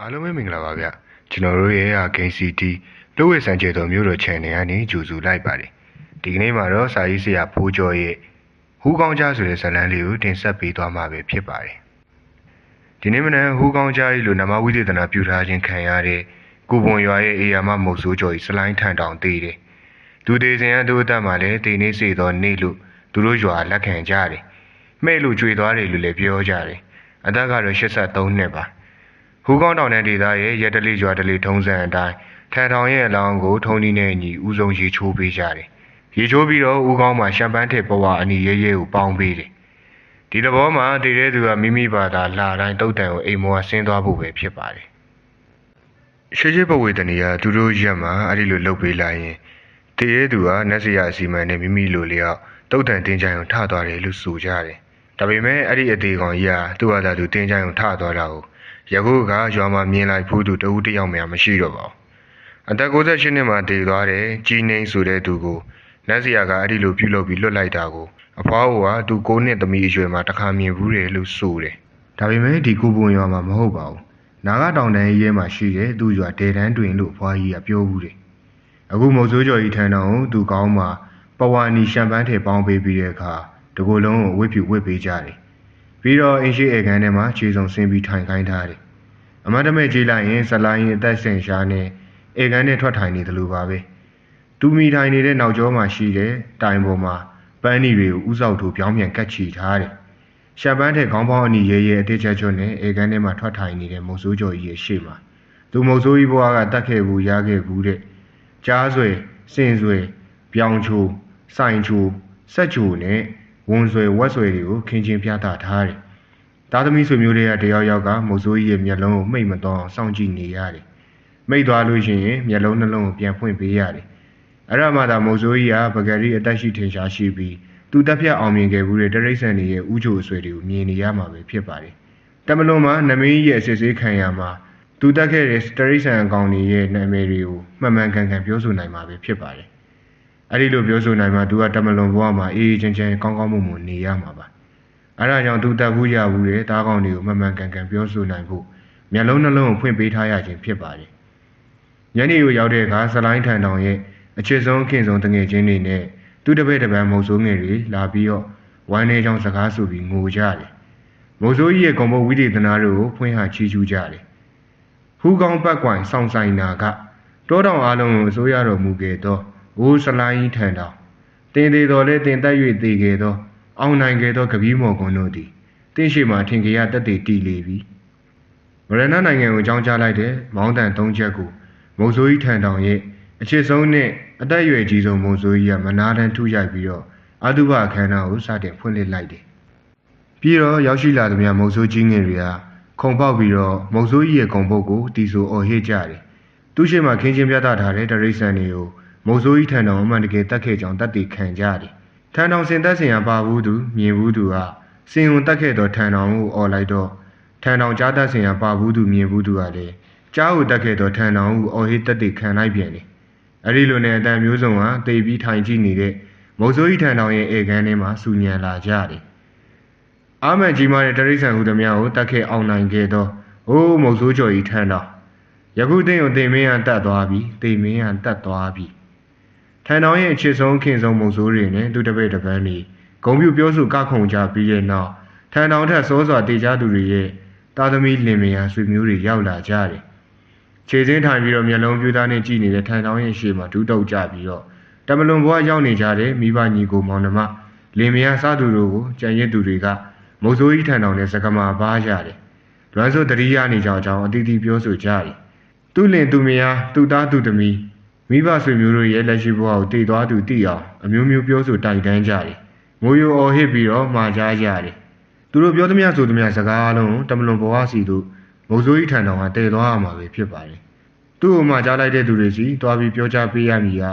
အားလုံးပဲမင်္ဂလာပါဗျကျွန်တော်တို့ရဲ့ KCT လူဝေဆန်ကျေတော်မျိုးတော် channel ကနေကြိုဆိုလိုက်ပါတယ်ဒီကနေ့မှာတော့စာရေးဆရာဖိုးကျော်ရဲ့ဟူးကောင်းကြားဆိုတဲ့ဇာတ်လမ်းလေးကိုတင်ဆက်ပေးသွားမှာပဲဖြစ်ပါတယ်ဒီနေ့မနက်ဟူးကောင်းကြားကြီးလိုနမဝိသေသနာပြုထားခြင်းခံရတဲ့ကိုပွန်ရွာရဲ့အေယာမမုတ်ဆိုးကျော်ကြီးစလိုင်းထန်တောင်သေးတယ်သူသေးစဉ်အတူအသက်မှာလည်းတိန်နေစေသောနေ့လို့သူတို့ရွာလက်ခံကြတယ်မှဲ့လို့ကြွေသွားတယ်လို့လည်းပြောကြတယ်အသက်ကတော့83နှစ်ပါ ဟူးကောင်းတောင်တဲ့ဒေသရဲ့ရက်တလေးရွာတလေးထုံးစံအတိုင်းထန်ထောင်ရဲ့အလောင်းကိုထုံနီနဲ့ညီဦးဆုံးရေချိုးပေးကြတယ်။ရေချိုးပြီးတော့ဦးကောင်းမှာရှမ်ပန်းထစ်ပဝါအနီရဲရဲကိုပေါင်းပေးတယ်။ဒီသဘောမှာတည်တဲ့သူကမိမိဘာသာလာတိုင်းတုတ်တန်ကိုအိမ်မောဆင်းသွားဖို့ပဲဖြစ်ပါတယ်။ရှေးရှေးပဝေတနီကသူတို့ရက်မှာအဲ့ဒီလိုလှုပ်ပေးလိုက်ရင်တည်တဲ့သူကနတ်စရာအစီမံနဲ့မိမိလိုလျောက်တုတ်တန်တင်းကြိုင်ကိုထသွားတယ်လို့ဆိုကြတယ်။ဒါပေမဲ့အဲ့ဒီအသေးကောင်ကြီးကသူ့ဟာသာသူတင်းကြိုင်ကိုထသွားတာကို ယခုကရွာမှာမြင်လိုက်ဘူးသူတဦးတယောက်မှမရှိတော့ပါဘူးအသက်68နှစ်မှတည်သွားတဲ့ကြီးနှင်းဆိုတဲ့သူကိုနတ်စရာကအဲ့ဒီလိုပြုလုပ်ပြီးလွတ်လိုက်တာကိုအဖွားကသူ9နှစ်သမီးအရွယ်မှာတခါမြင်ဘူးတယ်လို့ဆိုတယ်ဒါပေမဲ့ဒီကုပွန်ရွာမှာမဟုတ်ပါဘူးနာဂတောင်တန်းရဲမှာရှိတဲ့သူ့ရွာဒေတန်းတွင်လို့အဖွားကြီးကပြောဘူးတယ်အခုမုတ်ဆိုးကျော်ကြီးထန်တော်ကိုသူကောင်းမှာပဝါနီရှမ်ပန်းထဲပေါင်းပေးပြီးတဲ့အခါတကူလုံးကိုဝစ်ဖြူဝစ်ပေးကြတယ် ပြီးတော့အင်းရှိဧကန်ထဲမှာခြေစုံဆင်းပြီးထိုင်ခိုင်းထားတယ်။အမတ်တမဲ့ကြည့်လိုက်ရင်ဇလိုင်းရင်အသက်ဆင်ရှားနဲ့ဧကန်ထဲထွက်ထိုင်နေတယ်လို့ပါပဲ။သူမိထိုင်နေတဲ့နောက်ကျောမှာရှိတဲ့တိုင်ပေါ်မှာပန်းနီတွေကိုဥဆောက်ထိုးပြောင်းပြန်ကတ်ချီထားတယ်။ရှပ်ပန်းထဲခေါင်းပေါင်းအနီရဲရဲအတိတ်ချက်ချွတ်နဲ့ဧကန်ထဲမှာထွက်ထိုင်နေတဲ့မုံဆိုးကျော်ကြီးရဲ့ရှေ့မှာသူမုံဆိုးကြီးဘွားကတတ်ခဲ့ဘူးရခဲ့ဘူးတဲ့။ကြားဆွေစင်ဆွေပြောင်းချိုစိုင်ချိုဆက်ချိုနဲ့ ဝန်ဆွေဝက်ဆွေတွေကိုခင်းချင်းပြသထားတယ်။သားသမီးဆွေမျိုးတွေကတယောက်ယောက်ကမုတ်ဆိုးကြီးရဲ့မျက်လုံးကိုမှိတ်မတော့အောင်စောင့်ကြည့်နေရတယ်။မိတ်သွားလို့ရှိရင်မျက်လုံးနှလုံးကိုပြန်ဖွင့်ပေးရတယ်။အဲ့ဒါမှသာမုတ်ဆိုးကြီးကပဂရီအသက်ရှိထင်ရှားရှိပြီးသူတက်ပြတ်အောင်မြင်ခဲ့ဘူးတဲ့တရိတ်ဆန်တွေရဲ့ဥချိုအဆွေတွေကိုမြင်နေရမှာပဲဖြစ်ပါတယ်။တမလွန်မှာနမင်းကြီးရဲ့စစ်ဆေးခံရမှာသူတက်ခဲ့တဲ့တရိတ်ဆန်အကောင်တွေရဲ့နာမည်တွေကိုမှန်မှန်ကန်ကန်ပြောဆိုနိုင်မှာပဲဖြစ်ပါတယ်။ အဲ့ဒီလိုပြောဆိုနိုင်မှသူကတမလွန်ဘဝမှာအေးအေးချမ်းချမ်းကောင်းကောင်းမွန်မွန်နေရမှာပါအဲ့ဒါကြောင့်သူတက်ဘူးရဘူးတဲ့တားကောင်းတွေကိုမှန်မှန်ကန်ကန်ပြောဆိုနိုင်ဖို့မျက်လုံးနှလုံးကိုဖွင့်ပေးထားရခြင်းဖြစ်ပါတယ်ညနေကိုရောက်တဲ့အခါဇလိုင်းထန်တောင်ရဲ့အချစ်ဆုံးခင်ဆုံးတငယ်ချင်းတွေနဲ့သူတပည့်တပန်းမုံဆိုးငယ်တွေလာပြီးတော့ဝမ်းနေချောင်းစကားဆိုပြီးငိုကြတယ်မုံဆိုးကြီးရဲ့ဂုံဘုတ်ဝိသေသနာတို့ကိုဖွင့်ဟချီးကျူးကြတယ်ဟူးကောင်းပတ်ကွိုင်စောင့်ဆိုင်နာကတောတောင်အားလုံးကိုအစိုးရတော်မူခဲ့သော ဝိုးစလိုင်းထန်တောင်တင်သေးတော်လဲတင်တက်၍တည်ခဲ့သော အောင်နိုင်ခဲ့သောကပီးမော်ကွန်တို့သည်တင့်ရှိမှထင်ကြရတက်တည်တည်လေပြီမရဏနိုင်ငံကိုကြောင်းချလိုက်တဲ့မောင်းတန်၃ချက်ကိုမုံဆိုးကြီးထန်တောင်ရဲ့အချစ်ဆုံးနဲ့အသက်အရွယ်ကြီးဆုံးမုံဆိုးကြီးကမနာတန်းထူရိုက်ပြီးတော့အတုပအခမ်းအနားကိုစတင်ဖွင့်လှစ်လိုက်တယ်ပြီးတော့ရောက်ရှိလာသမျှမုံဆိုးကြီးငယ်တွေကခုံပေါက်ပြီးတော့မုံဆိုးကြီးရဲ့ဂုံပုတ်ကိုတီဆိုအော်ဟစ်ကြတယ်သူရှိမှခင်းချင်းပြသထားတဲ့တရိษံတွေကို မုံဆိုးကြီးထန်တောင်အမှန်တကယ်တက်ခဲ့ကြောင်းတတ်တည်ခံကြတယ်ထန်တောင်စင်သက်စင်ရပါဘူးသူမြင်ဘူးသူကစင်ုံတက်ခဲ့တော့ထန်တောင်ကိုអော်လိုက်တော့ထန်တောင်ကြားသက်စင်ရပါဘူးသူမြင်ဘူးသူကလည်းကြားကိုတက်ခဲ့တော့ထန်တောင်ကိုအော်ဟစ်တက်တည်ခံလိုက်ပြန်တယ်အဲ့ဒီလိုနဲ့အတန်မျိုးစုံကတေပြီးထိုင်ကြည့်နေတဲ့မုံဆိုးကြီးထန်တောင်ရဲ့ဧကန်ထဲမှာစူညံလာကြတယ်အာမန်ကြီးမားတဲ့တရိษံဟူသည်များကိုတက်ခဲ့အောင်နိုင်ခဲ့တော့အိုးမုံဆိုးကျော်ကြီးထန်တောင်ယခုသိရင်တင်မင်းကတတ်သွားပြီတင်မင်းကတတ်သွားပြီ ထန်တောင်ရဲ့အချစ်ဆုံးခင်ဆုံးမုံဆိုးတွေနဲ့သူတပည့်တပန်းတွေဂုံပြူပြောဆိုကခုန်ကြပြီးတဲ့နောက်ထန်တောင်ထက်စောစွာတေချသူတွေရဲ့တာသမီလင်မယာဆွေမျိုးတွေရောက်လာကြတယ်ခြေစင်းထိုင်ပြီးတော့မျက်လုံးပြူသားနဲ့ကြည့်နေတဲ့ထန်တောင်ရဲ့ရှေ့မှာဒူးတုပ်ကြပြီးတော့တမလွန်ဘွားရောက်နေကြတဲ့မိဘညီကိုမောင်နှမလင်မယာစားသူတို့ကိုကြံရစ်သူတွေကမုံဆိုးကြီးထန်တောင်နဲ့စကမာပါကြတယ်လွမ်းဆိုးတတိယနေကြကြောင်းအတီးတီးပြောဆိုကြတယ်သူ့လင်သူမယားသူ့သားသူ့သမီး မိဘဆွေမျိုးတို့ရဲ့လက်ရှိဘဝကိုတည်သွားသူတည်အောင်အမျိုးမျိုးပြောဆိုတိုင်တန်းကြတယ်။မိုးရိုအော်ဟစ်ပြီးတော့မှာကြားကြတယ်။သူတို့ပြောသမျှဆိုသမျှစကားအလုံးကိုတမလွန်ဘဝစီတို့မုံစိုးကြီးထံတော်ကတည်သွားရမှာပဲဖြစ်ပါတယ်။သူ့ကိုမှာကြားလိုက်တဲ့သူတွေစီတွားပြီးပြောကြားပေးရမည်က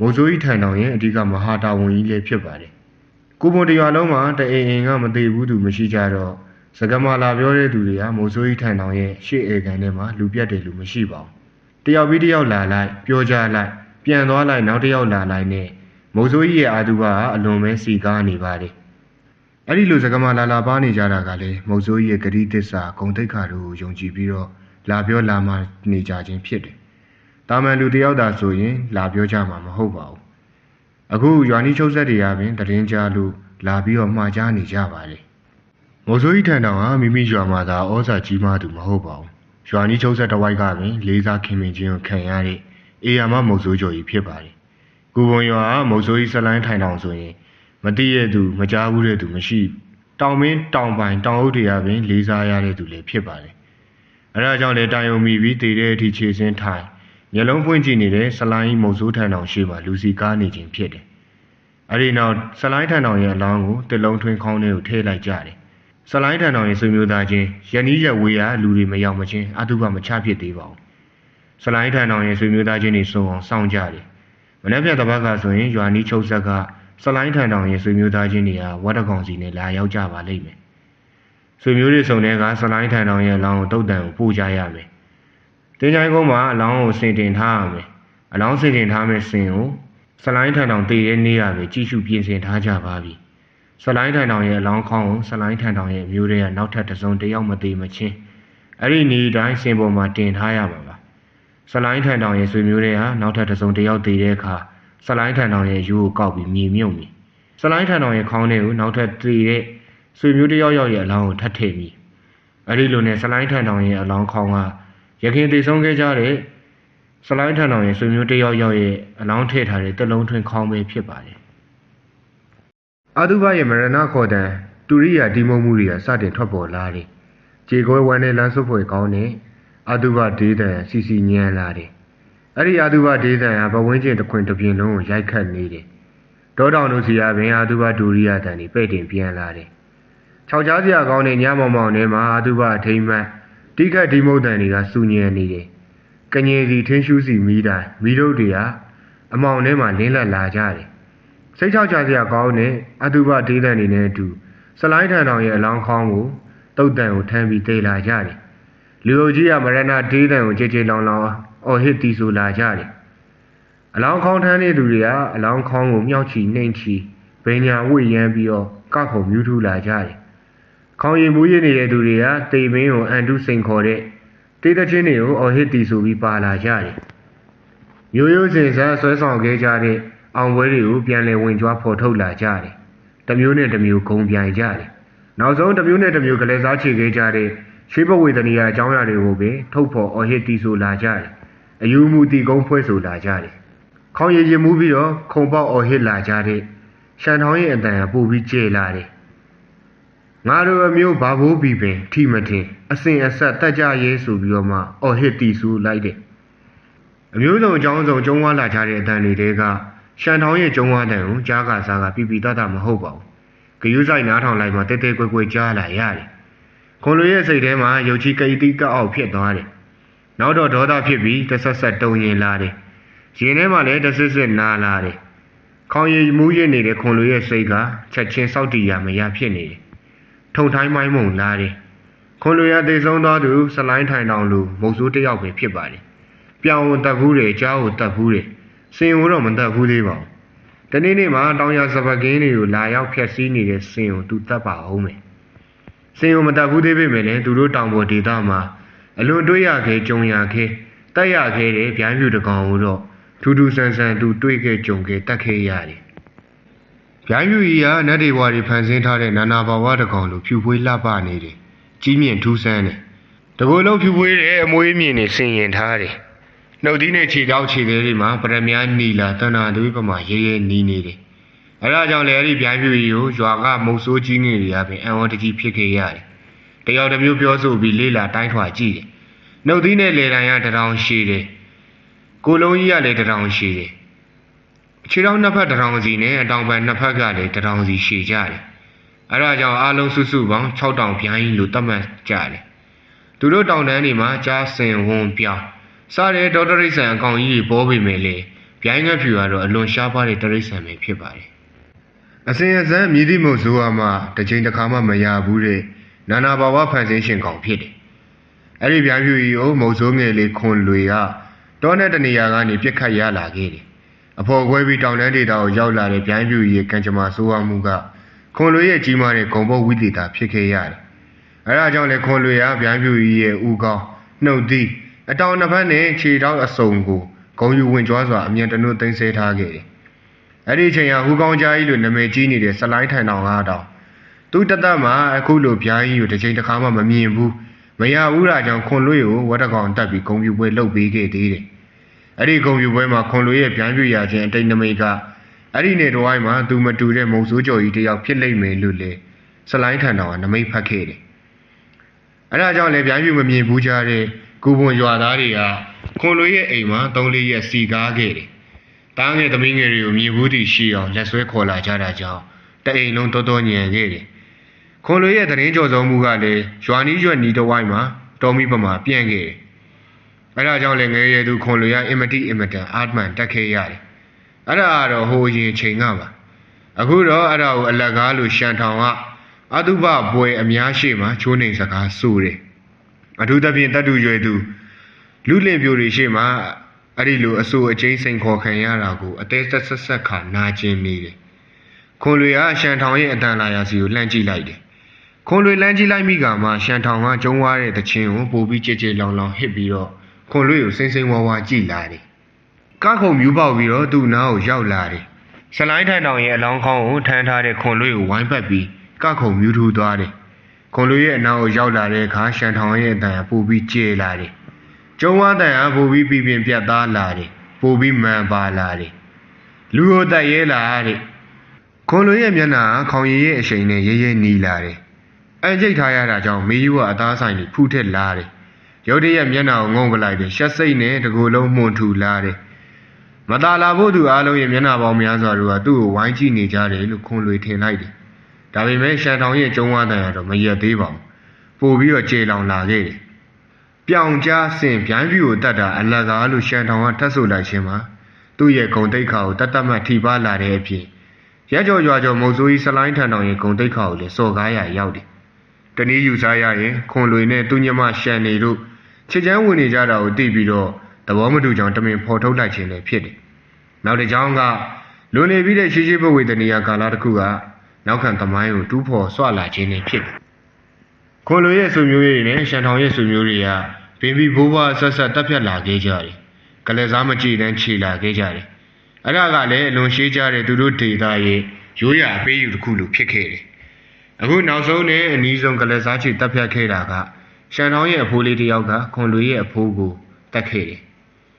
မုံစိုးကြီးထံတော်ရဲ့အဓိကမဟာတာဝန်ကြီးလည်းဖြစ်ပါတယ်။ကိုပွန်တရွာလုံးမှာတအိမ်အိမ်ကမသေးဘူးသူမရှိကြတော့စကမာလာပြောတဲ့သူတွေကမုံစိုးကြီးထံတော်ရဲ့ရှေ့ဧကန်ထဲမှာလူပြတ်တယ်လူမရှိပါဘူး။ တယောက်ပြီးတယောက်လာလိုက်ပြောကြလိုက်ပြန်သွားလိုက်နောက်တစ်ယောက်လာလိုက်နဲ့မုံဆိုးကြီးရဲ့အာသူဘကအလွန်ပဲစီကားနေပါတယ်အဲ့ဒီလိုစကမလာလာပါနေကြတာကလည်းမုံဆိုးကြီးရဲ့ဂတိတစ္ဆာဂုံတိတ်ခါတို့ကိုယုံကြည်ပြီးတော့လာပြောလာမှနေကြခြင်းဖြစ်တယ်။တာမန်လူတယောက်သာဆိုရင် လာပြောကြမှာမဟုတ်ပါဘူး။အခုရွာနီးချုပ်ဆက်တွေကပင်တရင်ကြားလို့လာပြီးတော့မှားကြားနေကြပါလေ။မိုးစိုးကြီးထန်တောင်ဟာမိမိရွာမှာသာဩဇာကြီးမားသူမဟုတ်ပါဘူး။ ရွာနီးချုပ်ဆက်တစ်ဝိုက်ကပင်လေးစားခင်မင်ခြင်းကိုခံရတဲ့အေယာမမုတ်ဆိုးကျော်ကြီးဖြစ်ပါတယ်။ကိုပုံရွာကမုတ်ဆိုးကြီးဇလိုင်းထိုင်တောင်ဆိုရင်မတိရဲ့သူမကြားဘူးတဲ့သူမရှိဘူးတောင်မင်းတောင်ပိုင်တောင်အုပ်တွေကပင်လေးစားရတဲ့သူလည်းဖြစ်ပါတယ်။အဲဒါကြောင့်လည်းတိုင်ုံမိပြီးတည်တဲ့အထိခြေစင်းထိုင်မျက်လုံးပွင့်ကြည့်နေတဲ့ဆလိုင်းမုတ်ဆိုးထန်တောင်ရှိမှလူစီကားနေခြင်းဖြစ်တယ်။အဲဒီနောက်ဆလိုင်းထန်တောင်ရဲ့အလောင်းကိုတစ်လုံးထွင်းခေါင်းထဲကိုထည့်လိုက်ကြတယ်။ ဆလိုင်းထန်တောင်ရဲ့ဆွေမျိုးသားချင်းရနီးရဝေးရလူတွေမရောက်မချင်းအတုပမချဖြစ်သေးပါဘူး။ဆလိုင်းထန်တောင်ရဲ့ဆွေမျိုးသားချင်းတွေစုံအောင်စောင့်ကြတယ်။မနေ့ပြတပတ်ကဆိုရင်ရွာနီးချုပ်ဆက်ကဆလိုင်းထန်တောင်ရဲ့ဆွေမျိုးသားချင်းတွေကဝတ်တကောင်စီနဲ့လာရောက်ကြပါလိမ့်မယ်။ဆွေမျိုးတွေစုံတဲ့ကဆလိုင်းထန်တောင်ရဲ့အလောင်းကိုတုတ်တန်ကိုပို့ကြရမယ်။တင်းချိုင်းကုန်းမှာအလောင်းကိုစင်တင်ထားရမယ်။အလောင်းစင်တင်ထားမယ့်စင်ကိုဆလိုင်းထန်တောင်တည်တဲ့နေ့ရပဲကြည့်ရှုပြင်ဆင်ထားကြပါပြီ။ ဆလိုင်းထန်တောင်ရဲ့အလောင်းခေါင်းကိုဆလိုင်းထန်တောင်ရဲ့မျိုးတွေကနောက်ထပ်တစ်စုံတစ်ယောက်မသေးမချင်းအဲ့ဒီနေ့တိုင်းစင်ပေါ်မှာတင်ထားရမှာပါ။ဆလိုင်းထန်တောင်ရဲ့ဆွေမျိုးတွေကနောက်ထပ်တစ်စုံတစ်ယောက်တည်တဲ့အခါဆလိုင်းထန်တောင်ရဲ့ယူကိုကောက်ပြီးမြေမြုပ်မိဆလိုင်းထန်တောင်ရဲ့ခေါင်းထဲကိုနောက်ထပ်တည်တဲ့ဆွေမျိုးတစ်ယောက်ယောက်ရဲ့အလောင်းကိုထပ်ထည့်မိအဲ့ဒီလိုနဲ့ဆလိုင်းထန်တောင်ရဲ့အလောင်းခေါင်းကရခင်တည်ဆုံးခဲ့ကြတဲ့ဆလိုင်းထန်တောင်ရဲ့ဆွေမျိုးတစ်ယောက်ယောက်ရဲ့အလောင်းထည့်ထားတဲ့တလုံးထွင်းခေါင်းပဲဖြစ်ပါတယ် အာတုဘရဲ့မရဏခေါ်တံတူရိယာဒီမုံမှုတွေကစတင်ထွက်ပေါ်လာတယ်ကြေကွဲဝမ်းနဲ့လမ်းဆုပ်ဖွယ်ကောင်းတဲ့အာတုဘဒေးတံစီစီညံလာတယ်အဲ့ဒီအာတုဘဒေးတံကဘဝင်းကျင်တစ်ခွင်တစ်ပြင်းလုံးကိုရိုက်ခတ်နေတယ်ဒေါတောင်တို့စီကပင်အာတုဘဒူရိယာတန်တွေပဲ့တင်ပြန်လာတယ်ခြောက်ကြားစရာကောင်းတဲ့ညမောင်မောင်ထဲမှာအာတုဘအထိမ်းမှန်တိခတ်ဒီမုတ်တန်တွေကစူညံနေတယ်ကငယ်စီထင်းရှူးစီမိတိုင်းမိတို့တွေကအမောင်ထဲမှာလင်းလက်လာကြတယ် စိတ်ချောက်ချစရာကောင်းတဲ့အတုပဒေးတန်တွေနဲ့အတူစလိုင်းထန်တောင်ရဲ့အလောင်းခေါင်းကိုတုတ်တန်ကိုထမ်းပြီးတေးလာကြတယ်လူအုပ်ကြီးကမရဏဒေးတန်ကိုကြည်ကြည်လောင်လောင်အော်ဟစ်တီဆိုလာကြတယ်အလောင်းခေါင်းထမ်းတဲ့သူတွေကအလောင်းခေါင်းကိုမြောက်ချီနှိမ့်ချီဘိညာဝိရမ်းပြီးတော့ကောက်ခုံမြူးထူလာကြတယ်ခေါင်းရည်မူးရည်နေတဲ့သူတွေကတေမင်းကိုအန်တုစိန်ခေါ်တဲ့တေးသချင်းတွေကိုအော်ဟစ်တီဆိုပြီးပါလာကြတယ်မျိုးရိုးစင်စားဆွဲဆောင်ခဲ့ကြတဲ့ အောင်ပွဲတွေကိုပြန်လည်ဝင်ကြွားဖော်ထုတ်လာကြတယ်။တစ်မျိုးနဲ့တစ်မျိုးဂုံပြိုင်ကြတယ်။နောက်ဆုံးတစ်မျိုးနဲ့တစ်မျိုးကလေးစားချေခဲ့ကြတဲ့ရွှေဘဝေဒနီယာအကြောင်းအရာတွေကိုပဲထုတ်ဖော်အော်ဟစ်တီဆိုလာကြတယ်။အယူမှုတီကုန်းဖွဲ့ဆိုလာကြတယ်။ခေါင်းရည်ရင်မှုပြီးတော့ခုံပေါက်အော်ဟစ်လာကြတဲ့ရှန်ထောင်းရဲ့အတန်ကပူပြီးကျေလာတယ်။ငါတို့အမျိုးဘာဘိုးပြီးပင်ထိမထင်အစင်အဆက်တက်ကြရဲဆိုပြီးတော့မှအော်ဟစ်တီဆိုလိုက်တယ်။အမျိုးစုံအကြောင်းစုံကျုံးဝါလာကြတဲ့အတန်တွေတဲက ရှန်ထောင်းရဲ့ကျုံဝါတန်ကိုကြားကစားကပြပြတတ်တာမဟုတ်ပါဘူး။ဂယုဆိုင်နားထောင်လိုက်မှတဲတဲကွယ်ကွယ်ကြားလာရတယ်။ခွန်လိုရဲ့စိတ်ထဲမှာရုပ်ချီကိတိကအောက်ဖြစ်သွားတယ်။နောက်တော့ဒေါသဖြစ်ပြီးတဆက်ဆက်တုံရင်လာတယ်။ရင်ထဲမှာလည်းတဆစ်စစ်နာလာတယ်။ခေါင်းရည်မူးရစ်နေတဲ့ခွန်လိုရဲ့စိတ်ကချက်ချင်းစောက်တီရမရဖြစ်နေတယ်။ထုံထိုင်းမိုင်းမုံလာတယ်။ခွန်လိုရသေဆုံးသွားသူစလိုင်းထိုင်တောင်လူမုတ်ဆိုးတစ်ယောက်ပဲဖြစ်ပါတယ်။ပြောင်ကိုတက်ဘူးတယ်ကြားကိုတက်ဘူးတယ်။ စင်ကိုတော့မတက်ဘူးသေးပါဘူး။တနေ့နေ့မှာတောင်ရစပကင်းတွေကိုလာရောက်ဖျက်ဆီးနေတဲ့စင်ကိုသူတက်ပါအောင်မယ်။စင်ကိုမတက်ဘူးသေးပေမဲ့လည်းသူတို့တောင်ပေါ်ဒေသမှာအလွန်တွေးရခဲ့ကြုံရခဲ့တက်ရခဲ့တဲ့ဗျိုင်းပြူတကောင်ကိုတော့ထူးထူးဆန်းဆန်းသူတွေးခဲ့ကြုံခဲ့တက်ခဲ့ရတယ်။ဗျိုင်းပြူကြီးကနတ်တွေဘွားတွေဖန်ဆင်းထားတဲ့နာနာဘာဝတကောင်လိုဖြူပွေးလှပနေတယ်။ကြီးမြင့်ထူးဆန်းတယ်။တကူလုံးဖြူပွေးတဲ့အမွေးမြင့်နေဆင်ရင်ထားတယ်။ နှုတ်သီးနဲ့ခြေထောက်ခြေသေးတွေမှာပရမများနီလာတဏ္ဍာသွေးပမာရဲရဲနီးနေတယ်။အဲဒါကြောင့်လည်းအဲ့ဒီဗျိုင်းပြူကြီးကိုရွာကမုတ်ဆိုးကြီးငယ်တွေကပင်အံဝတကြီးဖြစ်ခဲ့ရတယ်။တယောက်တစ်မျိုးပြောဆိုပြီးလေးလာတိုင်းထွာကြည့်တယ်။နှုတ်သီးနဲ့လေတံရတရောင်ရှိတယ်။ကိုလုံးကြီးကလည်းတရောင်ရှိတယ်။ခြေထောက်နှစ်ဖက်တရောင်စီနဲ့အတောင်ပံနှစ်ဖက်ကလည်းတရောင်စီရှိကြတယ်။အဲဒါကြောင့်အားလုံးစုစုပေါင်း6တောင်ပြိုင်းလို့သတ်မှတ်ကြတယ်။သူတို့တောင်တန်းတွေမှာကြားစင်ဝုံပြောင်း စားတဲ့ဒေါက်တာရိတ်ဆန်အကောင်ကြီးတွေပေါ်ပေမဲ့လေဗျိုင်းငှက်ဖြူကတော့အလွန်ရှားပါးတဲ့တရိတ်ဆန်ပဲဖြစ်ပါတယ်အစင်အစမ်းမြည်သည့်မုတ်ဆိုးအမှတစ်ချိန်တစ်ခါမှမရဘူးတဲ့နာနာဘာဝဖန်ဆင်းရှင်ကောင်ဖြစ်တယ်အဲ့ဒီဗျိုင်းဖြူကြီးကိုမုတ်ဆိုးငယ်လေးခွန်လွေကတောနဲ့တနေရာကနေပြစ်ခတ်ရလာခဲ့တယ်အဖော်ခွဲပြီးတောင်တန်းဒေတာကိုရောက်လာတဲ့ဗျိုင်းဖြူကြီးရဲ့ကံကြမ္မာဆိုးဝါးမှုကခွန်လွေရဲ့ကြီးမားတဲ့ဂုံပုတ်ဝိသေတာဖြစ်ခဲ့ရတယ်အဲဒါကြောင့်လေခွန်လွေကဗျိုင်းဖြူကြီးရဲ့ဥကောင်းနှုတ်သီး အတောင်နှစ်ဖက်နဲ့ခြေထောက်အစုံကိုဂုံယူဝင်ကြွားစွာအမြန်တနုသိမ်းဆဲထားခဲ့တယ်။အဲ့ဒီအချိန်ဟာဟူကောင်းကြားကြီးလိုနာမည်ကြီးနေတဲ့ဆလိုင်းထိုင်တောင်ကားတောင်သူတသက်မှာအခုလိုပြားကြီးကိုတစ်ချိန်တစ်ခါမှမမြင်ဘူးမရဘူးလားကြောင့်ခွန်လွေကိုဝတ်တကောင်တက်ပြီးဂုံပြူပွဲလှုပ်ပေးခဲ့သေးတယ်။အဲ့ဒီဂုံပြူပွဲမှာခွန်လွေရဲ့ဗျမ်းပြူရခြင်းအတိတ်နမိတ်ကအဲ့ဒီနေတော့အိုင်းမှာသူမတူတဲ့မုံစိုးကြော်ကြီးတယောက်ဖြစ်လိမ့်မယ်လို့လေဆလိုင်းထန်တော်ကနမိတ်ဖတ်ခဲ့တယ်။အဲ့ဒါကြောင့်လေဗျမ်းပြူမမြင်ဘူးကြတဲ့ ကူပွန်ရွာသားတွေကခွန်လွေရဲ့အိမ်မှာသုံးလေးရက်စီကားခဲ့တယ်။တားငယ်သမီးငယ်တွေကိုမြင်ဘူးတည်ရှိအောင်လက်ဆွဲခေါ်လာကြတာကြောင့်တအိမ်လုံးတော်တော်ညံခဲ့တယ်။ခွန်လွေရဲ့သတင်းကြော်စုံမှုကလည်းရွာနီးရွက်နီးတစ်ဝိုင်းမှာတော်မီပမာပြန့်ခဲ့တယ်။အဲ့ဒါကြောင့်လည်းငယ်ရဲသူခွန်လွေကအင်မတိအင်မတန်အာတ်မန်တက်ခဲ့ရတယ်။အဲ့ဒါကတော့ဟိုရင်ချိန်ကပါ။အခုတော့အဲ့ဒါကိုအလက်ကားလို့ရှန်ထောင်ကအတုပပွဲအများရှိမှချိုးနေစကားဆိုတယ်။ အထူးသဖြင့်တတ်တူရွယ်သူလူလင်ပြိုတွေရှိမှအဲ့ဒီလိုအဆိုးအကျဉ်းစိန်ခေါ်ခံရတာကိုအသေးသက်ဆက်ဆက်ခါနာကျင်နေတယ်။ခွန်လွေကရှန်ထောင်ရဲ့အတန်လာရာစီကိုလှမ်းကြည့်လိုက်တယ်။ခွန်လွေလှမ်းကြည့်လိုက်မိကမှရှန်ထောင်ကကျုံးွားတဲ့တခြင်းကိုပို့ပြီးကြည်ကြည်လောင်လောင်ဟစ်ပြီးတော့ခွန်လွေကိုစိမ့်စိမ့်ဝါးဝါကြည့်လာတယ်။ကခုံမြူးပေါက်ပြီးတော့သူ့နားကိုရောက်လာတယ်။ဆလိုင်းထန်တောင်ရဲ့အလောင်းခေါင်းကိုထမ်းထားတဲ့ခွန်လွေကိုဝိုင်းပတ်ပြီးကခုံမြူးထူသွားတယ်။ ခွန်လွေရဲ့အနားကိုရောက်လာတဲ့အခါရှန်ထောင်ရဲ့အတန်ကပို့ပြီးကျေလာတယ်။ကျုံဝါတန်ကပို့ပြီးပြပြပြတ်သားလာတယ်။ပို့ပြီးမှန်ပါလာတယ်။လူကိုတက်ရဲလာတဲ့ခွန်လွေရဲ့မျက်နှာခေါင်ရည်ရဲ့အရှိန်နဲ့ရဲရဲနီးလာတယ်။အန်ကျိတ်ထားရတာကြောင့်မေယူကအသားဆိုင်ကြီးဖူးထက်လာတယ်။ရုတ်တရက်မျက်နှာကိုငုံပလိုက်တယ်။ရှက်စိတ်နဲ့တကူလုံးမှုန်ထူလာတယ်။မตาလာဖို့သူအားလုံးရဲ့မျက်နှာပေါင်းများစွာတို့ကသူ့ကိုဝိုင်းကြည့်နေကြတယ်လို့ခွန်လွေထင်လိုက်တယ်။ ဒါပေမဲ့ရှန်ထောင်ရဲ့ကျုံဝါတန်ကတော့မရက်သေးပါဘူး။ပို့ပြီးတော့ကြေလောင်လာခဲ့တယ်။ပြောင်ကြားစင်ဗျိုင်းပြူကိုတတ်တာအလကားလို့ရှန်ထောင်ကထပ်ဆိုလိုက်ခြင်းမှာသူ့ရဲ့ဂုံတိတ်ခါကိုတတ်တတ်မှတ်ထိပါလာတဲ့အပြင်ရက်ကြော်ရွာကြော်မုံဆိုးကြီးဆလိုင်းထန်တောင်ရဲ့ဂုံတိတ်ခါကိုလည်းစော်ကားရရောက်တယ်။တနည်းယူစားရရင်ခွန်လွေနဲ့သူညမရှန်နေတို့ချစ်ချမ်းဝင်နေကြတာကိုသိပြီးတော့သဘောမတူကြောင်တမင်ဖော်ထုတ်လိုက်ခြင်းလည်းဖြစ်တယ်။နောက်တစ်ကြောင်းကလွန်နေပြီးတဲ့ရှိရှိဘဝေတနီယာကာလတစ်ခုက နောက်ခံသမိုင်းကိုတူးဖော်ဆွလာခြင်းလည်းဖြစ်တယ်။ခွန်လွေရဲ့ဆွေမျိုးတွေနဲ့ရှန်ထောင်ရဲ့ဆွေမျိုးတွေကဘင်ဘီဘိုးဘွားဆက်ဆက်တက်ဖြတ်လာခဲ့ကြတယ်။ကလေးစားမကြည့်တန်းခြေလာခဲ့ကြတယ်။အဲ့ဒါကလည်းအလွန်ရှိကြတဲ့သူတို့ဒေတာရဲ့ရိုးရာအပေးယူတစ်ခုလိုဖြစ်ခဲ့တယ်။အခုနောက်ဆုံးနဲ့အနီးဆုံးကလေးစားချီတက်ဖြတ်ခဲ့တာကရှန်ထောင်းရဲ့အဖိုးလေးတစ်ယောက်ကခွန်လွေရဲ့အဖိုးကိုတက်ခဲ့တယ်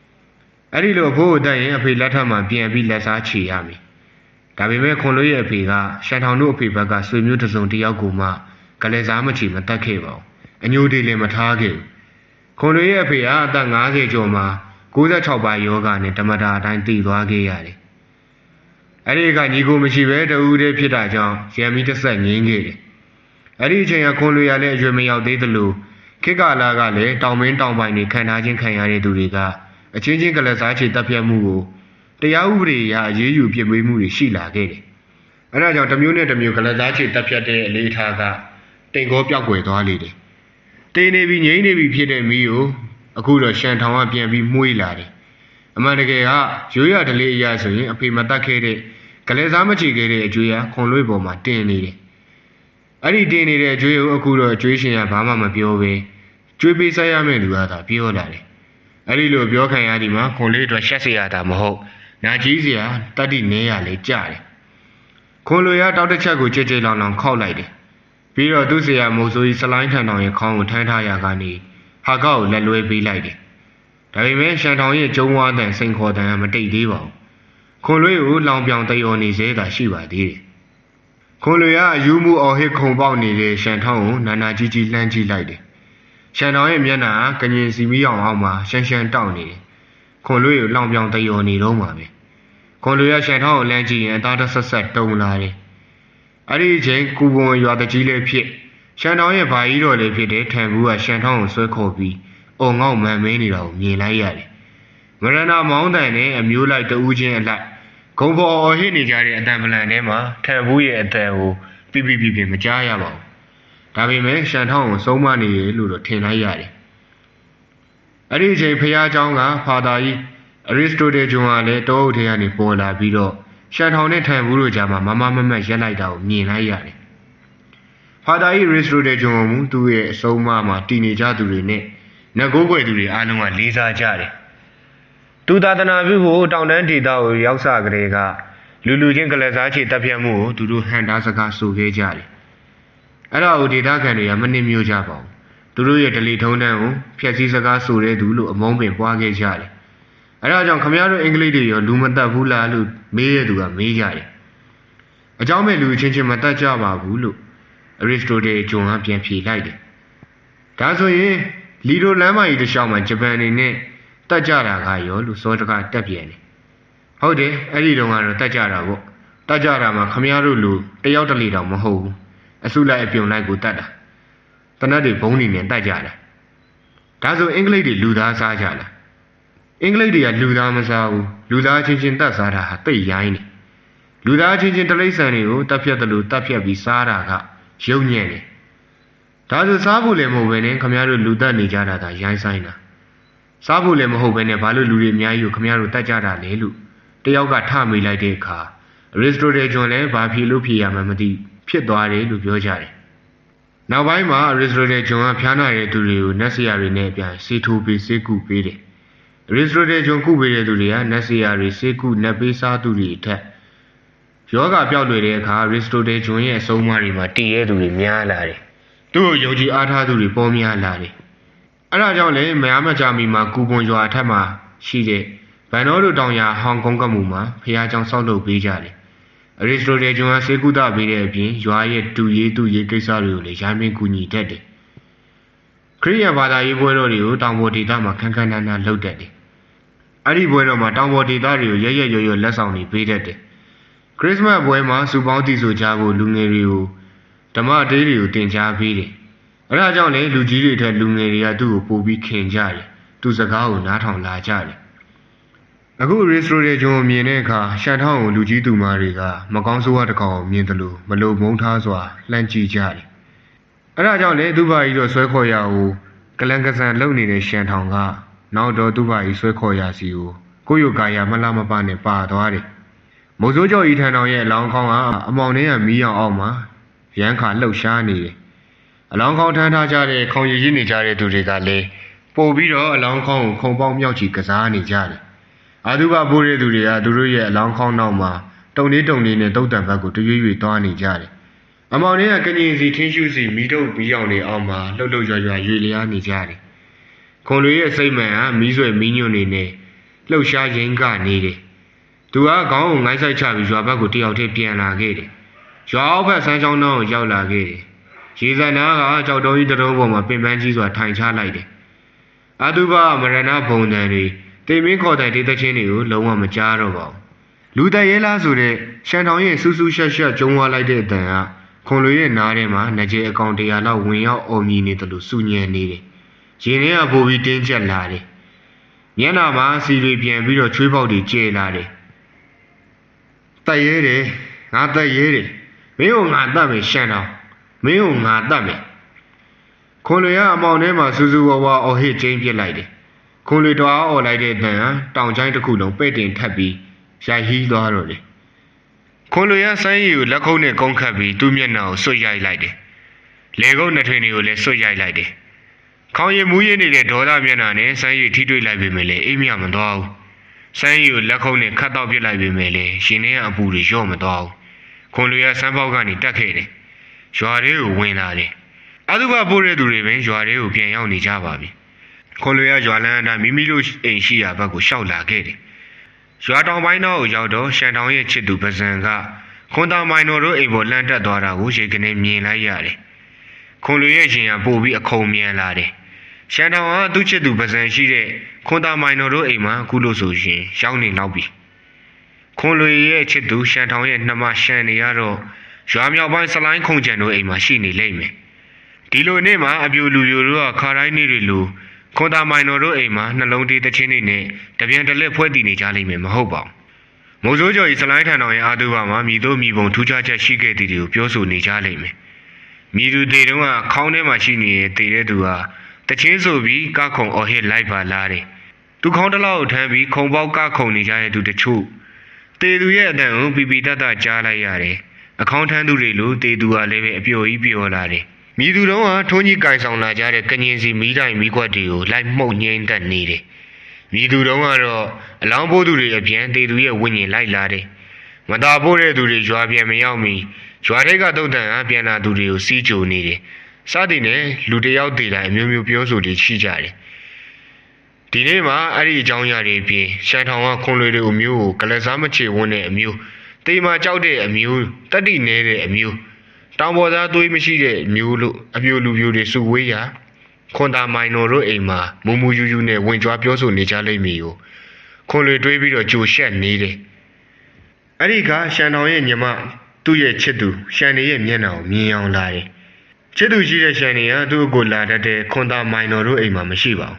။အဲ့ဒီလိုအဖိုးကိုတက်ရင်အဖေလက်ထပ်မှာပြန်ပြီးလက်စားချီရမယ်။ ဒါပေမဲ့ခွန်လွေရဲ့အဖေကရှန်ထောင်းတို့အဖေဘက်ကဆွေမျိုးတစ်စုံတစ်ယောက်ကိုမှကလေးစားမချီမတက်ခဲ့ပါဘူး။အညိုတွေလည်းမထားခဲ့ဘူး။ခွန်လွေရဲ့အဖေကအသက်50ကျော်မှာ96ပါယောဂနဲ့ဓမ္မတာအတိုင်းတည်သွားခဲ့ရတယ်။အဲ့ဒီကညီကိုမရှိပဲတူဦးတည်းဖြစ်တာကြောင့်ရံမီတစ်ဆက်ငင်းခဲ့တယ်။အဲ့ဒီအချိန်ကခွန်လွေရလည်းအရွယ်မရောက်သေးသလိုခေတ်ကာလကလည်းတောင်မင်းတောင်ပိုင်တွေခံထားခြင်းခံရတဲ့သူတွေကအချင်းချင်းကလစားချေတပ်ဖြတ်မှုကို တရားဥပဒေအရအေးအေးယူပြစ်ပေးမှုတွေရှိလာခဲ့တယ်။အဲဒါကြောင့်တစ်မျိုးနဲ့တစ်မျိုးကလသားချေတက်ဖြတ်တဲ့အလေးထားကတိမ်ကောပြောက်ွယ်သွားလေတယ်။တိမ်နေပြီးငြိမ့်နေပြီးဖြစ်တဲ့မီးကိုအခုတော့ရှန်ထောင်ကပြန်ပြီးမှုေးလာတယ်။အမှန်တကယ်ကရိုးရဒလေးအရဆိုရင်အဖေမတတ်ခဲ့တဲ့ကလေးစားမချေခဲ့တဲ့အကျွေးရခွန်လွေပေါ်မှာတင်နေတယ်။အဲ့ဒီတင်နေတဲ့အကျွေးကိုအခုတော့အကျွေးရှင်ကဘာမှမပြောဘဲကျွေးပေးဆိုင်ရမယ့်လူကသာပြောလာတယ်။အဲ့ဒီလိုပြောခံရဒီမှာခွန်လေးအတွက်ရှက်စရာတာမဟုတ်။ ညာကြီးစရာတတိနေရလေကြတယ်ခွန်လိုရတောက်တစ်ချက်ကိုကြည်ကြည်လောင်လောင်ခောက်လိုက်တယ်ပြီးတော့သူ့စရာမိုးစိုးကြီးစလိုင်းထန်တော်ရဲ့ခေါင်းကိုထမ်းထားရကနေဟာကောက်ကိုလက်လွဲပေးလိုက်တယ်ဒါပေမဲ့ရှန်ထောင်ရဲ့ကျုံဝါတန်စိန်ခေါ်တန်ကမတိတ်သေးပါဘူးခွန်လွေကိုလောင်ပြောင်တယောနေစေတာရှိပါသေးတယ်ခွန်လွေကယူမှုအောင်ဟစ်ခုံပေါက်နေတဲ့ရှန်ထောင်ကိုနာနာကြီးကြီးလှမ်းကြည့်လိုက်တယ်ရှန်တော်ရဲ့မျက်နှာကငင်စီမီအောင်အောင်မှာရှန်ရှန်တောက်နေတယ် ခွန်လွေကိုလောင်ပြောင်တယောနေတော့မှာပဲ။ခွန်လွေကရှန်ထောင်ကိုလှမ်းကြည့်ရင်အသားတစ်ဆက်ဆက်တုံလာတယ်။အဲ့ဒီအချိန်ကူပွန်ရွာတကြီးလေးဖြစ်ရှန်ထောင်ရဲ့ဘာကြီးတော်လေးဖြစ်တဲ့ထန်ဘူးကရှန်ထောင်ကိုဆွဲခေါ်ပြီးအုံငေါ့မှန်မင်းနေတာကိုမြင်လိုက်ရတယ်။မရဏမောင်းတန်နဲ့အမျိုးလိုက်တဦးချင်းအလိုက်ဂုံပေါ်အော်ဟစ်နေကြတဲ့အတန်ပလန်ထဲမှာထန်ဘူးရဲ့အတန်ကိုပြပြပြပြမကြားရပါဘူး။ဒါပေမဲ့ရှန်ထောင်ကိုစုံမနေရလို့တော့ထင်လိုက်ရတယ်။ အဲ့ဒီအချိန်ဖះเจ้าကဖာသာကြီးအရစ်စတိုတယ်ဂျွန်ကလည်းတောအုပ်ထဲကနေပေါ်လာပြီးတော့ရှန်ထောင်နဲ့ထန်ဘူးတို့ကြားမှာမမမမတ်ရက်လိုက်တာကိုမြင်လိုက်ရတယ်။ဖာသာကြီးရစ်စတိုတယ်ဂျွန်ကမူသူ့ရဲ့အဆုံးအမမှာတည်နေကြသူတွေနဲ့ နတ်ကိုးကွယ်သူတွေအားလုံးကလေးစားကြတယ်သူသာသနာပြုဖို့တောင်တန်းဒေသကိုရောက်စကလေးကလူလူချင်းကလစားချေတပ်ဖြတ်မှုကိုသူတို့ဟန်တာစကားဆိုခဲ့ကြတယ်အဲ့ဒါကိုဒေသခံတွေကမနှိမ့်မျိုးကြပါဘူး သူတို့ရဲ့ဒလီထုံးတန်းကိုဖျက်ဆီးစကားဆိုတဲ့သူလို့အမုန်းပင်ပွားခဲ့ကြတယ်အဲ့ဒါကြောင့်ခမရတို့အင်္ဂလိပ်တွေရောလူမတက်ဘူးလားလို့မေးရသူကမေးကြတယ်အကြောင်းမဲ့လူချင်းချင်းမတက်ကြပါဘူးလို့အရစ်စတိုတယ်ဂျွန်ကပြန်ဖြေလိုက်တယ်ဒါဆိုရင်လီဒိုလမ်းမကြီးတစ်လျှောက်မှာဂျပန်နေနဲ့တက်ကြတာကရောလို့စောတကတက်ပြန်တယ်ဟုတ်တယ်အဲ့ဒီတုန်းကတော့တက်ကြတာပေါ့တက်ကြတာမှာခမရတို့လူတယောက်တလေတောင်မဟုတ်ဘူးအစုလိုက်အပြုံလိုက်ကိုတက်တာ တနတ်တွေဘုံနေနဲ့တက်ကြတာဒါဆိုအင်္ဂလိပ်တွေလူသားစားကြလားအင်္ဂလိပ်တွေကလူသားမစားဘူးလူသားချင်းချင်းတက်စားတာဟာတိတ်ရိုင်းနေလူသားချင်းချင်းတလိษံတွေကိုတက်ဖြတ်တယ်လို့တက်ဖြတ်ပြီးစားတာကရုပ်ညံ့တယ်ဒါဆိုစားဖို့လည်းမဟုတ်ပဲနဲ့ခမရတို့လူတက်နေကြတာဒါရိုင်းဆိုင်တာစားဖို့လည်းမဟုတ်ပဲနဲ့ဘာလို့လူတွေအများကြီးကိုခမရတို့တက်ကြတာလဲလို့တယောက်ကထမေးလိုက်တဲ့အခါအရစ်စတိုတယ်ဂျွန်လည်းဘာဖြေလို့ဖြေရမှမသိဖြစ်သွားတယ်လို့ပြောကြတယ် နောက်ပိုင်းမှာအရစ်စတိုတယ်ဂျွန်ကဖျားနာတဲ့သူတွေကိုနက်ဆီယာတွေနဲ့ပြန်စေထိုးပေးစေကူပေးတယ်အရစ်စတိုတယ်ဂျွန်ကုပေးတဲ့သူတွေကနက်ဆီယာတွေစေကူနက်ပေးစားသူတွေအထက်ယောဂပျောက်လွယ်တဲ့အခါရစ်စတိုတယ်ဂျွန်ရဲ့အဆုံးအမတွေမှာတည်ရဲသူတွေများလာတယ်။သူ့ကိုယုံကြည်အားထားသူတွေပေါ်များလာတယ်။အဲဒါကြောင့်လေမယားမကြမီမှာကူပွန်ရွာအထက်မှာရှိတဲ့ဗန်တော်တို့တောင်ယာဟောင်ကောင်ကမှုမှာဖះเจ้าဆောက်လုပ်ပေးကြတယ်။ အရစ်စတိုတယ်ဂျွန်ကစေကုသပေးတဲ့အပြင်ရွာရဲ့တူရေးတူရေးကိစ္စတွေကိုလည်းရိုင်းမင်းကူညီတတ်တယ်။ခရိယဘာသာရေးပွဲတော်တွေကိုတောင်ပေါ်ဒေသမှာခန်းခန်းနားနားလုပ်တတ်တယ်။အဲ့ဒီပွဲတော်မှာတောင်ပေါ်ဒေသတွေကိုရရရွရွလက်ဆောင်တွေပေးတတ်တယ်။ခရစ်စမတ်ပွဲမှာစူပေါင်းတီဆိုကြဖို့လူငယ်တွေကိုဓမ္မတေးတွေကိုတင် जा ပေးတယ်။အဲဒါကြောင့်လေလူကြီးတွေထက်လူငယ်တွေကသူ့ကိုပိုပြီးခင်ကြတယ်။သူ့စကားကိုနားထောင်လာကြတယ်။ အခုရီစတိုရဲ့ဂျုံမြင်တဲ့အခါရှန်ထောင်းကိုလူကြီးသူမတွေကမကောင်းဆိုးဝါးတစ်ကောင်မြင်တယ်လို့မလုံမုန်းထားစွာလှမ်းကြည့်ကြတယ်။အဲဒါကြောင့်လေသူ့ဘာကြီးတော့ဆွဲခေါ်ရအောင်ကလန်ကဆန်လုံနေတဲ့ရှန်ထောင်းကနောက်တော့သူ့ဘာကြီးဆွဲခေါ်ရစီကိုကိုယ့်ရုပ်ကာယမလားမပနဲ့ပါသွားတယ်။မိုးစိုးကျော်ဤထန်တော်ရဲ့အလောင်းခေါင်းကအမောင်နှင်းရမီးရောင်အောက်မှာရန်ခါလှုပ်ရှားနေတယ်။အလောင်းခေါင်းထမ်းထားကြတဲ့ခေါင်ရည်ရည်နေကြတဲ့သူတွေကလည်းပို့ပြီးတော့အလောင်းခေါင်းကိုခုံပေါင်းမြောက်ချီကစားနေကြတယ်။ အာသူဘဘိုးတဲ့သူတွေကသူတို့ရဲ့အလောင်းခေါင်းနောက်မှာတုံလေးတုံလေးနဲ့တုတ်တံဘက်ကိုတရွေ့ရွေ့သွားနေကြတယ်။အမောင်နှင်းကကငင်စီထင်းရှုစီမိတို့မီးရောင်နေအောင်မှာလှုပ်လှုပ်ရွရွရွေလျားနေကြတယ်။ခွန်လွေရဲ့စိတ်မှန်ဟာမီးဆွဲမီးညွန့်နေနဲ့လှုပ်ရှားရင်းကနေတယ်။သူကခေါင်းကိုငိုင်းဆိုင်ချပြီးရွာဘက်ကိုတယောက်တည်းပြန်လာခဲ့တယ်။ရွာအောက်ဘက်ဆန်းချောင်းနှောင်းကိုရောက်လာခဲ့တယ်။ရေစံနာကကြောက်တုံးကြီးတတုံးပေါ်မှာပင်ပန်းကြီးစွာထိုင်ချလိုက်တယ်။အတုပမရဏဘုံတန်တွေ တေမင်းခေါ်တဲ့ဒေသချင်းတွေကိုလုံးဝမကြားတော့ပါဘူး။လူသက်ရဲလားဆိုတဲ့ရှန်ထောင်ရဲ့စူးစူးရှက်ရှက်ကျုံသွားလိုက်တဲ့အတန်ကခွန်လွေရဲ့နားထဲမှာငကြဲအကောင်တရာလောက်ဝင်ရောက်အော်မြည်နေတယ်လို့စူညံနေတယ်။ရင်ထဲကပိုပြီးတင်းကျပ်လာတယ်။မျက်နှာမှာစီတွေပြန်ပြီးတော့ချွေးပေါက်တွေကျဲလာတယ်။တက်ရဲတယ်ငါတက်ရဲတယ်မင်းကိုငါတတ်မယ်ရှန်တော်မင်းကိုငါတတ်မယ်ခွန်လွေကအမောင်ထဲမှာစူးစူးဝါးဝါအော်ဟစ်ချင်းပြစ်လိုက်တယ် ခွန်လွေတော်အော်လိုက်တဲ့တန်ဟာတောင်ချိုင်းတစ်ခုလုံးပဲ့တင်ထပ်ပြီးရိုက်ဟီးသွားတော့တယ်ခွန်လွေကဆိုင်းရီကိုလက်ခုပ်နဲ့ကုန်းခတ်ပြီးသူ့မျက်နှာကိုဆွတ်ရိုက်လိုက်တယ်လေကုန်းနှစ်ထွေတွေကိုလည်းဆွတ်ရိုက်လိုက်တယ်ခေါင်းရည်မူးရင်းနေတဲ့ဒေါသမျက်နှာနဲ့ဆိုင်းရီထိတွေ့လိုက်ပေမဲ့လည်းအိမ်မြမသွားဘူးစမ်းရီကိုလက်ခုံးနဲ့ခတ်တော့ပစ်လိုက်ပေမဲ့လည်းရှင်နေကအပူတွေရော့မသွားဘူးခွန်လူရဆန်းပေါက်ကနေတက်ခဲ့တယ်ရွာလေးကိုဝင်လာတယ်အတုပပို့တဲ့သူတွေပဲရွာလေးကိုပြန်ရောက်နေကြပါပြီ ခွန်လူရရွာလန်းအတိုင်းမိမိတို့အိမ်ရှိရာဘက်ကိုရှောက်လာခဲ့တယ်ရွာတောင်ပိုင်းတော့ကိုရောက်တော့ရှန်တောင်ရဲ့ချစ်သူပဇံကခွန်တာမိုင်တော်တို့အိမ်ပေါ်လန့်တက်သွားတာကိုရေကနေမြင်လိုက်ရတယ်ခွန်လူရဲ့ရှင်ကပို့ပြီးအခုံမြန်လာတယ်ရှန်တောင်ကသူ့ချစ်သူပဇံရှိတဲ့ခွန်တာမိုင်တော်တို့အိမ်မှာအခုလို့ဆိုရင်ရောက်နေနောက်ပြီခွန်လွေရဲ့ချစ်သူရှန်ထောင်ရဲ့နှမရှန်နေရတော့ရွာမြောက်ပိုင်းစလိုင်းခုံကျန်တို့အိမ်မှာရှိနေလိမ့်မယ်ဒီလိုနေ့မှာအပြူလူပြူတို့ကခါတိုင်းနေ့တွေလို ခွန်တာမိုင်တော်တို့အိမ်မှာနှလုံးသေးတချင်းတွေနဲ့တပြန်တလက်ဖွဲတည်နေကြလိမ့်မယ်မဟုတ်ပါဘူးမိုးစိုးကျော်ဤစလိုင်းထန်တော်ရဲ့အာတုဘမှာမြည်တို့မြည်ပုံထူးခြားချက်ရှိခဲ့တဲ့တွေကိုပြောဆိုနေကြလိမ့်မယ်မြည်သူတွေတုန်းကခေါင်းထဲမှာရှိနေတဲ့တည်တဲ့သူဟာတချင်းဆိုပြီးကခုံအော်ဟစ်လိုက်ပါလာတယ်သူခေါင်းတလောက်ထမ်းပြီးခုံပေါက်ကခုံနေကြတဲ့သူတချို့တေသူရဲ့အတန်ကိုပီပီတတ်တကြားလိုက်ရတယ်အခေါင်းထမ်းသူတွေလိုတေသူကလည်းပဲအပျော်ကြီးပျော်လာတယ် မြည်သူတော်ကထုံးကြီးကင်ဆောင်လာကြတဲ့ကငင်စီမီးတိုင်မီးခွက်တွေကိုလိုက်မှုတ်ငိမ့်သက်နေတယ်မြည်သူတော်ကတော့အလောင်းပိုးသူတွေအပြန်တေသူရဲ့ဝိညာဉ်လိုက်လာတယ်မတာဖို့တဲ့သူတွေရွာပြန်မရောက်မီရွာထဲကတုတ်တန်အားပြန်လာသူတွေကိုစီးကြိုနေတယ်စသည်နဲ့လူတစ်ယောက်တည်တိုင်းအမျိုးမျိုးပြောဆိုတွေရှိကြတယ်ဒီနေ့မှာအဲ့ဒီအကြောင်းအရာတွေအပြင်ရှန်ထောင်ကခွန်လွေတွေအမျိုးကိုကလစားမချေဝန်းတဲ့အမျိုးတေမာကြောက်တဲ့အမျိုးတတိနေတဲ့အမျိုး တောင်ပေါ်သားသွေးမရှိတဲ့အမျိုးလို့အမျိုးလူမျိုးတွေစုဝေးရာခွန်တာမိုင်နိုတို့အိမ်မှာမူမူယူယူနဲ့ဝင်ကြွားပြောဆိုနေကြလိမ့်မည်ကိုခွန်လွေတွေးပြီးတော့ကြိုရှက်နေတယ်အဲ့ဒီကရှန်ထောင်ရဲ့ညီမသူ့ရဲ့ချစ်သူရှန်နေရဲ့မျက်နှာကိုမြင်အောင်လာတယ်ချစ်သူရှိတဲ့ရှန်နေကသူ့ကိုလာတတ်တဲ့ခွန်တာမိုင်နိုတို့အိမ်မှာမရှိပါဘူး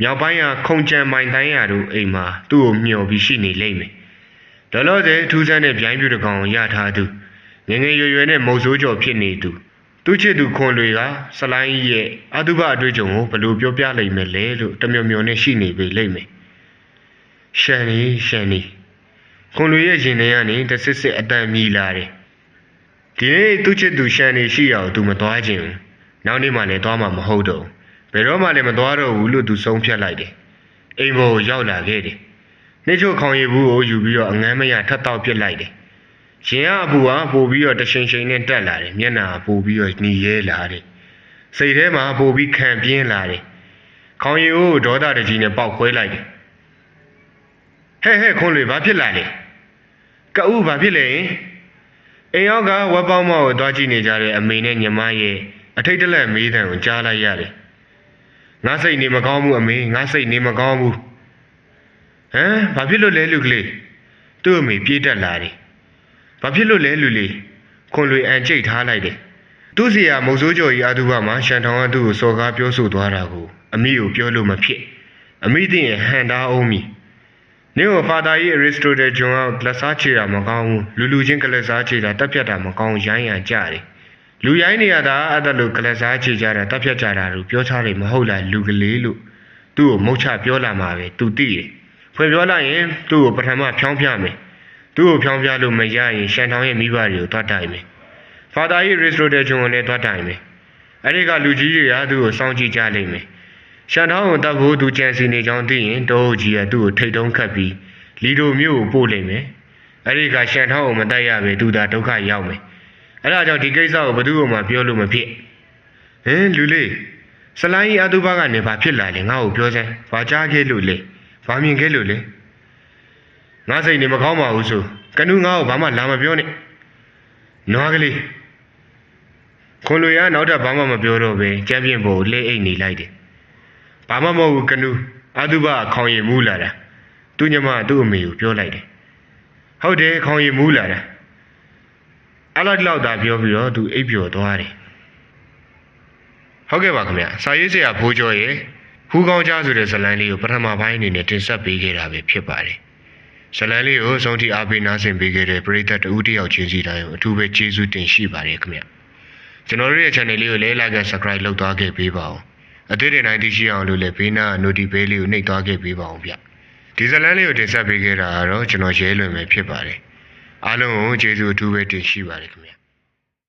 မြောက်ပိုင်းကခုံကြံမိုင်တိုင်းရတို့အိမ်မှာသူ့ကိုမျှော်ပြီးရှိနေလိမ့်မယ်ဒေါ်လောဆယ်ထူးဆန်းတဲ့ဗျိုင်းပြူတကောင်ကိုရထားသူ ငယ်ငယ်ရွယ်ရွယ်နဲ့မုံဆိုးကြော်ဖြစ်နေသူသူ့ချစ်သူခွန်တွေကဆလိုင်းကြီးရဲ့အတုပအတွေ့အကြုံကိုဘယ်လိုပြောပြလိမ့်မယ်လဲလို့တမျောမျောနဲ့ရှိနေပေလိမ့်မယ်ရှန်နီရှန်နီခွန်တွေရဲ့ရင်ထဲကနေတဆစ်စစ်အတန်မြည်လာတယ်ဒီနေ့သူ့ချစ်သူရှန်နီရှိရအောင်သူမသွားခြင်းဘူးနောက်နေ့မှလည်းသွားမှာမဟုတ်တော့ဘူးဘယ်တော့မှလည်းမသွားတော့ဘူးလို့သူဆုံးဖြတ်လိုက်တယ်အိမ်ပေါ်ကိုရောက်လာခဲ့တယ်နှိမ့်ချို့ခေါင်ရည်ဘူးကိုယူပြီးတော့အငမ်းမရထပ်တော့ပစ်လိုက်တယ် ရင်ကအပူကပို့ပြီးတော့တရှင်ရှင်နဲ့တက်လာတယ်မျက်နှာပို့ပြီးတော့หนีရဲလာတယ်စိတ်ထဲမှာပို့ပြီးခံပြင်းလာတယ်ခေါင်ရည်ကိုဒေါသတကြီးနဲ့ပေါက်ခွဲလိုက်တယ်ဟဲ့ဟဲ့ခွန်လေဘာဖြစ်လာလဲကအုဘာဖြစ်လဲအိမ်ရောက်ကဝက်ပေါင်းမောက်ကိုတွားကြည့်နေကြတဲ့အမေနဲ့ညီမရဲ့အထိတ်တလက်မေးတံကိုကြားလိုက်ရတယ်ငါစိတ်နေမကောင်းဘူးအမေငါစိတ်နေမကောင်းဘူးဟမ်ဘာဖြစ်လို့လဲလူကလေးသူ့အမေပြေးတက်လာတယ် ဘာဖြစ်လို့လဲလူလေးခွန်လွေအန်ကျိတ်ထားလိုက်တယ်သူ့စီယာမုံစိုးကျော်ကြီးအတူပါမှာရှန်ထောင်ကသူ့ကိုစော်ကားပြောဆိုသွားတာကိုအမိကိုပြောလို့မဖြစ်အမိသိရင်ဟန်တာအောင်မီနင်းကိုဖာသာကြီးအရစ်စတိုတယ်ဂျွန်ကလက်စားချေတာမကောင်းဘူးလူလူချင်းကလက်စားချေတာတက်ပြတ်တာမကောင်းရိုင်းရန်ကြတယ်လူရိုင်းနေရတာအဲ့ဒါလိုကလက်စားချေကြတာတက်ပြတ်ကြတာလို့ပြောချတယ်မဟုတ်လားလူကလေးလို့သူ့ကိုမုတ်ချပြောလာမှာပဲသူသိတယ်ဖွင့်ပြောလိုက်ရင်သူ့ကိုပထမဖြောင်းပြမယ် သူ့ကိုဖြောင်းပြလို့မရရင်ရှန်ထောင်ရဲ့မိဘတွေကိုတွားတိုင်မယ်ဖာသာကြီးရစ်စတိုတယ်ဂျွန်ကိုလည်းတွားတိုင်မယ်အဲ့ဒီကလူကြီးတွေကသူ့ကိုစောင့်ကြည့်ကြလိမ့်မယ်ရှန်ထောင်းကိုတပ်ဖို့သူကြံစီနေကြောင်းသိရင်တောဟုတ်ကြီးကသူ့ကိုထိတ်တုံးခတ်ပြီးလီဒိုမျိုးကိုပို့လိုက်မယ်။အဲ့ဒီကရှန်ထောင်းကိုမတိုက်ရပဲသူသာဒုက္ခရောက်မယ်။အဲ့ဒါကြောင့်ဒီကိစ္စကိုဘယ်သူမှပြောလို့မဖြစ်။ဟင်လူလေးစလိုင်းကြီးအတုပကနေဘာဖြစ်လာလဲငါ့ကိုပြောစမ်း။ဘာကြားခဲ့လို့လဲ။ဘာမြင်ခဲ့လို့လဲ။ ငါစိတ်နေမကောင်းပါဘူးဆိုကနူးငါ့ကိုဘာမှလာမပြောနဲ့။နွားကလေးခွန်လူရနောက်ထပ်ဘာမှမပြောတော့ပဲကျမ်းပြင်ပေါ်လှဲအိတ်နေလိုက်တယ်။ဘာမှမဟုတ်ဘူးကနူးအတုပခေါင်ရည်မူးလာတာသူညမသူ့အမေကိုပြောလိုက်တယ်ဟုတ်တယ်ခေါင်ရည်မူးလာတာအဲ့လောက်လောက်သာပြောပြီးတော့သူအိပ်ပျော်သွားတယ်ဟုတ်ကဲ့ပါခင်ဗျစာရေးဆရာဘိုးကျော်ရဲ့ဟူးကောင်းကြားဆိုတဲ့ဇလန်းလေးကိုပထမပိုင်းအနေနဲ့တင်ဆက်ပေးခဲ့တာပဲဖြစ်ပါတယ် ဇလန်းလေးကိုဆုံးထိအားပေးနားဆင်ပေးခဲ့တဲ့ပရိသတ်တဦးတယောက်ချင်းစီတိုင်းကိုအထူးပဲကျေးဇူးတင်ရှိပါတယ်ခင်ဗျကျွန်တော်တို့ရဲ့ channel လေးကိုလည်း like and subscribe လုပ်သွားခဲ့ပေးပါဦးအသေးတွေနိုင်သိရှိအောင်လို့လည်းဘေးနား notification ဘေးလေးကိုနှိပ်သွားခဲ့ပေးပါအောင်ဗျဒီဇလန်းလေးကိုတင်ဆက်ပေးခဲ့တာကတော့ကျွန်တော်ရဲလွင်ပဲဖြစ်ပါတယ်အားလုံးကိုကျေးဇူးအထူးပဲတင်ရှိပါတယ်ခင်ဗျ